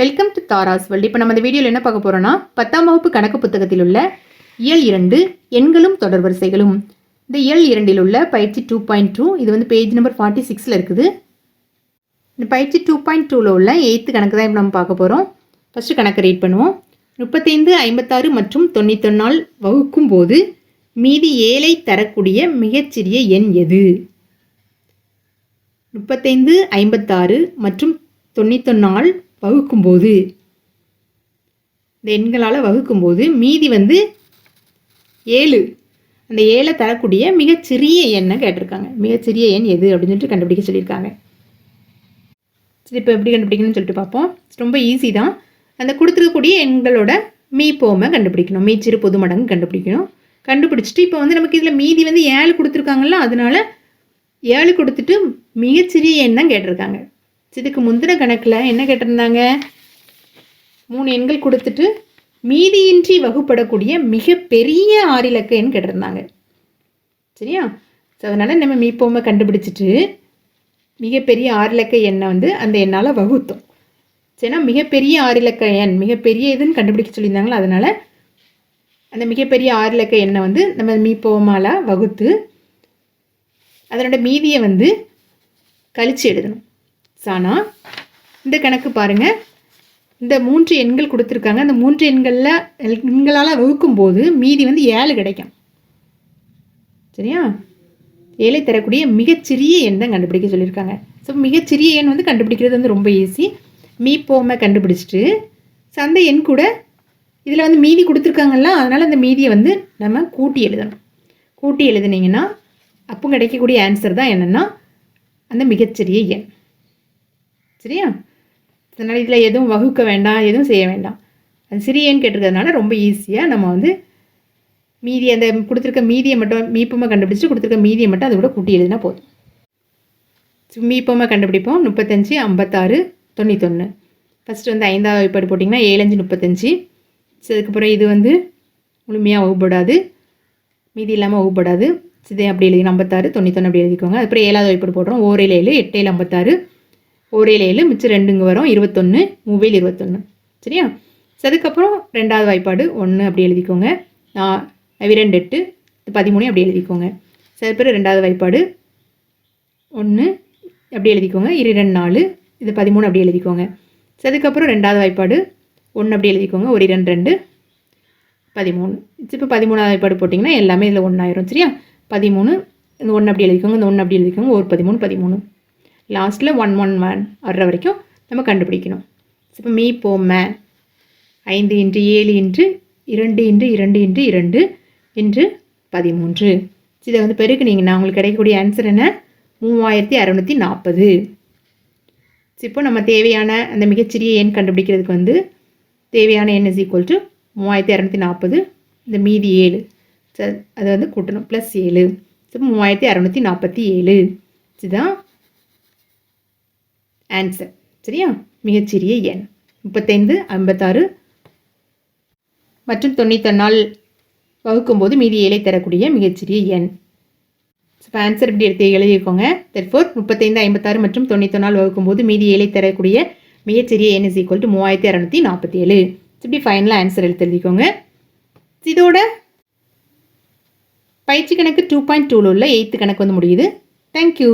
Welcome to Tara's world இப்போ நம்ம இந்த வீடியோவில் என்ன பார்க்க போகிறோம்னா பத்தாம் வகுப்பு கணக்கு புத்தகத்தில் உள்ள இயல் இரண்டு எண்களும் தொடர் வரிசைகளும். இந்த இயல் இரண்டில் உள்ள பயிற்சி டூ பாயிண்ட் டூ இது வந்து பேஜ் நம்பர் ஃபார்ட்டி சிக்ஸில் இருக்குது. இந்த பயிற்சி டூ பாயிண்ட் டூவில் உள்ள எயித்து கணக்கு தான் இப்போ நம்ம பார்க்க போகிறோம் ஃபஸ்ட்டு கணக்கு ரீட் பண்ணுவோம். முப்பத்தைந்து ஐம்பத்தாறு மற்றும் தொண்ணூத்தொன்னால் வகுக்கும் போது மீதி ஏழை தரக்கூடிய மிகச்சிறிய எண் எது? முப்பத்தைந்து ஐம்பத்தாறு மற்றும் தொண்ணூத்தொன்னால் வகுக்கும்போது இந்த எண்களால் வகுக்கும்போது மீதி வந்து ஏழு. அந்த ஏழை தரக்கூடிய மிகச்சிறிய எண்ணை கேட்டிருக்காங்க. மிகச்சிறிய எண் எது அப்படின்னு சொல்லிட்டு கண்டுபிடிக்க சொல்லியிருக்காங்க. சரி இப்போ எப்படி கண்டுபிடிக்கணும்னு சொல்லிட்டு பார்ப்போம். ரொம்ப ஈஸி தான். அந்த கொடுத்துருக்கக்கூடிய எண்களோட மீ போமை கண்டுபிடிக்கணும். மீச்சிறு பொது மடங்கு கண்டுபிடிக்கணும். கண்டுபிடிச்சிட்டு இப்போ வந்து நமக்கு இதில் மீதி வந்து ஏழு கொடுத்துருக்காங்கல்ல அதனால ஏழு கொடுத்துட்டு மிகச்சிறிய எண் தான் கேட்டிருக்காங்க. இதுக்கு முந்தின கணக்கில் என்ன கேட்டிருந்தாங்க? மூணு எண்கள் கொடுத்துட்டு மீதியின்றி வகுப்படக்கூடிய மிகப்பெரிய ஆறிலக்க எண் கேட்டிருந்தாங்க. சரியா? ஸோ அதனால் நம்ம மீப்போமை கண்டுபிடிச்சிட்டு மிகப்பெரிய ஆறிலக்க எண்ணை வந்து அந்த எண்ணால் வகுத்தோம். சரினா மிகப்பெரிய ஆறிலக்க எண் மிகப்பெரிய இதுன்னு கண்டுபிடிக்க சொல்லியிருந்தாங்களா? அதனால் அந்த மிகப்பெரிய ஆறிலக்க எண்ணை வந்து நம்ம மீப்போமால வகுத்து அதனோட மீதியை வந்து கழிச்சு எழுதணும். சானா இந்த கணக்கு பாருங்கள் இந்த மூன்று எண்கள் கொடுத்துருக்காங்க. அந்த மூன்று எண்களில் எண்களால் வகுக்கும்போது மீதி வந்து ஏழு கிடைக்கும். சரியா? ஏழை தரக்கூடிய மிகச்சிறிய எண் தான் கண்டுபிடிக்க சொல்லியிருக்காங்க. ஸோ மிகச்சிறிய எண் வந்து கண்டுபிடிக்கிறது வந்து ரொம்ப ஈஸி மீ போமை கண்டுபிடிச்சிட்டு ஸோ அந்த எண் கூட இதில் வந்து மீதி கொடுத்துருக்காங்கல்ல அதனால் அந்த மீதியை வந்து நம்ம கூட்டி எழுதணும். கூட்டி எழுதுனீங்கன்னா அப்போ கிடைக்கக்கூடிய ஆன்சர் தான் என்னென்னா அந்த மிகச்சிறிய எண். சரியா? அதனால் இதில் எதுவும் வகுக்க வேண்டாம் எதுவும் செய்ய வேண்டாம். அது சிறியன்னு கேட்டிருக்கிறதுனால ரொம்ப ஈஸியாக நம்ம வந்து மீதி அந்த கொடுத்துருக்க மீதியை மட்டும் மீப்பமாக கண்டுபிடிச்சி கொடுத்துருக்க மீதியை மட்டும் அது கூட கூட்டி எழுதினா போதும். மீப்பமாக கண்டுபிடிப்போம். முப்பத்தஞ்சு ஐம்பத்தாறு தொண்ணூத்தொன்று ஃபஸ்ட்டு வந்து ஐந்தாவது வகுப்பாடு போட்டிங்கன்னா ஏழஞ்சு முப்பத்தஞ்சு. ஸோ அதுக்கப்புறம் இது வந்து முழுமையாக வகுப்படாது. மீதி இல்லாமல் வகுப்படாது. சிதை அப்படி எழுதி ஐம்பத்தாறு தொண்ணூத்தொன்று அப்படி எழுதிக்கோங்க. அதுக்கப்புறம் ஏழாவது வகுப்பாடு போடுறோம் ஓரில் ஏழு எட்டையில் ஐம்பத்தாறு. ஓரேழு ஏழு மிச்சம் ரெண்டுங்க வரும். இருபத்தொன்று மொபைல் இருபத்தொன்று சரியா? சரி அதுக்கப்புறம் ரெண்டாவது வாய்ப்பாடு ஒன்று அப்படி எழுதிக்கோங்க. நான் இரண்டு எட்டு பதிமூணு அப்படி எழுதிக்கோங்க. ஸோ அதுக்கப்புறம் ரெண்டாவது வாய்ப்பாடு ஒன்று அப்படி எழுதிக்கோங்க. இரு ரெண்டு நாலு இது பதிமூணு அப்படி எழுதிக்கோங்க. ஸோ அதுக்கப்புறம் ரெண்டாவது வாய்ப்பாடு ஒன்று அப்படி எழுதிக்கோங்க. ஒரு இரண்டு ரெண்டு பதிமூணு. இப்போ பதிமூணாவது வாய்ப்பாடு போட்டிங்கன்னா எல்லாமே இதில் ஒன்றாயிரும் சரியா? பதிமூணு இந்த ஒன்று அப்படி எழுதிக்கோங்க. இந்த ஒன்று அப்படி எழுதிக்கோங்க. ஒரு பதிமூணு பதிமூணு. லாஸ்ட்டில் ஒன் ஒன் ஒன் வர்ற வரைக்கும் நம்ம கண்டுபிடிக்கணும். இப்போ மீ போம ஐந்து இன்று ஏழு இன்று இரண்டு இன்று இரண்டு இன்று இரண்டு இன்று பதிமூன்று. இதை வந்து பெருக்குனீங்கன்னா உங்களுக்கு கிடைக்கக்கூடிய ஆன்சர் என்ன? மூவாயிரத்தி அறநூற்றி நாற்பது இப்போ நம்ம தேவையான அந்த மிகச்சிறிய எண் கண்டுபிடிக்கிறதுக்கு வந்து தேவையான எண் இஸ் ஈக்குவல் டு மூவாயிரத்தி இரநூத்தி நாற்பது இந்த மீதி ஏழு. அதை வந்து கூட்டணும் ப்ளஸ் ஏழு. ஸோ மூவாயிரத்தி அறநூற்றி நாற்பத்தி ஏழு. இதுதான் ஆன்சர் சரியா? மிகச்சிறிய எண். முப்பத்தைந்து ஐம்பத்தாறு. மற்றும் தொண்ணூத்தொன்னால் வகுக்கும்போது மீதி ஏழை தரக்கூடிய மிகச்சிறிய எண். இப்போ ஆன்சர் இப்படி எடுத்து எழுதியிருக்கோங்க தெர்ஃபோர் முப்பத்தைந்து ஐம்பத்தாறு மற்றும் தொண்ணூத்தொன்னால் வகுக்கும்போது மீதி ஏழை தரக்கூடிய மிகச்சிறிய எண் இஸ் ஈக்குவல் டு மூவாயிரத்தி அறநூற்றி நாற்பத்தி ஏழு. இப்படி ஃபைனலாக ஆன்சர் எடுத்து எழுதிக்கோங்க. இதோட பயிற்சி கணக்கு டூ பாயிண்ட் டூவில் உள்ள எயித்து கணக்கு வந்து முடியுது. தேங்க்யூ